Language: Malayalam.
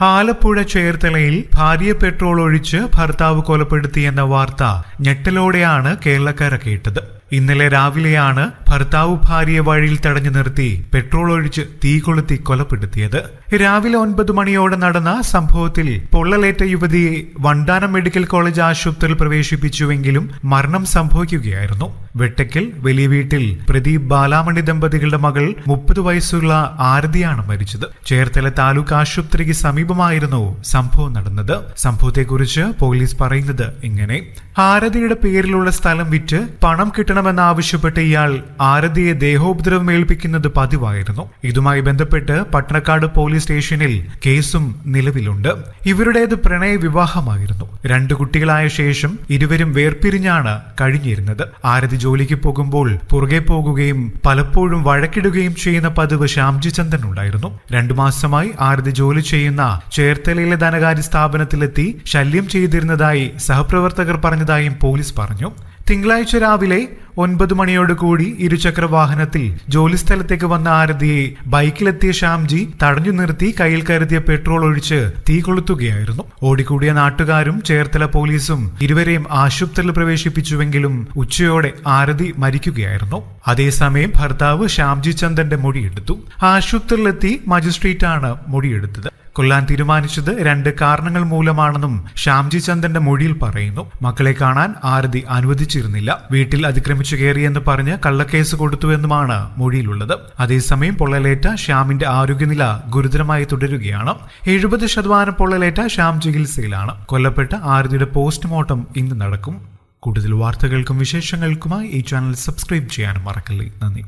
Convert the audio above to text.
ആലപ്പുഴ ചേർത്തലയിൽ ഭാര്യ പെട്രോൾ ഒഴിച്ച് ഭർത്താവ് കൊലപ്പെടുത്തിയെന്ന വാർത്ത ഞെട്ടലോടെയാണ് കേരളക്കര കേട്ടത്. ഇന്നലെ രാവിലെയാണ് ഭർത്താവ് ഭാര്യയെ വഴിയിൽ തടഞ്ഞു നിർത്തി പെട്രോൾ ഒഴിച്ച് തീ കൊളുത്തി കൊലപ്പെടുത്തിയത്. രാവിലെ ഒൻപത് മണിയോടെ നടന്ന സംഭവത്തിൽ പൊള്ളലേറ്റ യുവതിയെ വണ്ടാനം മെഡിക്കൽ കോളേജ് ആശുപത്രിയിൽ പ്രവേശിപ്പിച്ചുവെങ്കിലും മരണം സംഭവിക്കുകയായിരുന്നു. വെട്ടക്കൽ വലിയ വീട്ടിൽ പ്രദീപ് ബാലാമണി ദമ്പതികളുടെ മകൾ മുപ്പത് വയസ്സുള്ള ആരതിയാണ് മരിച്ചത്. ചേർത്തല താലൂക്ക് ആശുപത്രിക്ക് സമീപമായിരുന്നു സംഭവം നടന്നത്. സംഭവത്തെക്കുറിച്ച് പോലീസ് പറയുന്നത് ഇങ്ങനെ. ആരതിയുടെ പേരിലുള്ള സ്ഥലം വിറ്റ് പണം കിട്ടണമെന്നാവശ്യപ്പെട്ട് ഇയാൾ ആരതിയെ ദേഹോപദ്രവം ഏൽപ്പിക്കുന്നത് പതിവായിരുന്നു. ഇതുമായി ബന്ധപ്പെട്ട് പട്ടണക്കാട് പോലീസ് സ്റ്റേഷനിൽ കേസും നിലവിലുണ്ട്. ഇവരുടേത് പ്രണയ വിവാഹമായിരുന്നു. രണ്ടു കുട്ടികളായ ശേഷം ഇരുവരും വേർപിരിഞ്ഞാണ് കഴിഞ്ഞിരുന്നത്. ആരതി ജോലിക്ക് പോകുമ്പോൾ പുറകെ പോകുകയും പലപ്പോഴും വഴക്കിടുകയും ചെയ്യുന്ന പതിവ് ശ്യാംജി ചന്ദൻ ഉണ്ടായിരുന്നു. രണ്ടു മാസമായി ആരതി ജോലി ചെയ്യുന്ന ചേർത്തലയിലെ ധനകാര്യ സ്ഥാപനത്തിലെത്തി ശല്യം ചെയ്തിരുന്നതായി സഹപ്രവർത്തകർ പറഞ്ഞതായും പോലീസ് പറഞ്ഞു. തിങ്കളാഴ്ച രാവിലെ ഒൻപത് മണിയോടുകൂടി ഇരുചക്ര വാഹനത്തിൽ ജോലിസ്ഥലത്തേക്ക് വന്ന ആരതിയെ ബൈക്കിലെത്തിയ ശ്യാംജി തടഞ്ഞു നിർത്തി കയ്യിൽ കരുതിയ പെട്രോൾ ഒഴിച്ച് തീ കൊളുത്തുകയായിരുന്നു. ഓടിക്കൂടിയ നാട്ടുകാരും ചേർത്തല പോലീസും ഇരുവരെയും ആശുപത്രിയിൽ പ്രവേശിപ്പിച്ചുവെങ്കിലും ഉച്ചയോടെ ആരതി മരിക്കുകയായിരുന്നു. അതേസമയം ഭർത്താവ് ശ്യാംജി ചന്ദന്റെ മൊഴിയെടുത്തു. ആശുപത്രിയിലെത്തി മജിസ്ട്രേറ്റാണ് മൊഴിയെടുത്തത്. കൊല്ലാൻ തീരുമാനിച്ചത് രണ്ട് കാരണങ്ങൾ മൂലമാണെന്നും ശ്യാംജി ചന്ദന്റെ മൊഴിയിൽ പറയുന്നു. മക്കളെ കാണാൻ ആരതി അനുവദിച്ചിരുന്നില്ല. വീട്ടിൽ അതിക്രമിച്ചു കയറിയെന്ന് പറഞ്ഞ് കള്ളക്കേസ് കൊടുത്തുവെന്നുമാണ് മൊഴിയിലുള്ളത്. അതേസമയം പൊള്ളലേറ്റ ശ്യാമിന്റെ ആരോഗ്യനില ഗുരുതരമായി തുടരുകയാണ്. എഴുപത് ശതമാനം പൊള്ളലേറ്റ ശ്യാം ചികിത്സയിലാണ്. കൊല്ലപ്പെട്ട ആരതിയുടെ പോസ്റ്റ്മോർട്ടം ഇന്ന് നടക്കും. കൂടുതൽ വാർത്തകൾക്കും വിശേഷങ്ങൾക്കുമായി ഈ ചാനൽ സബ്സ്ക്രൈബ് ചെയ്യാനും മറക്കല്ലേ. നന്ദി.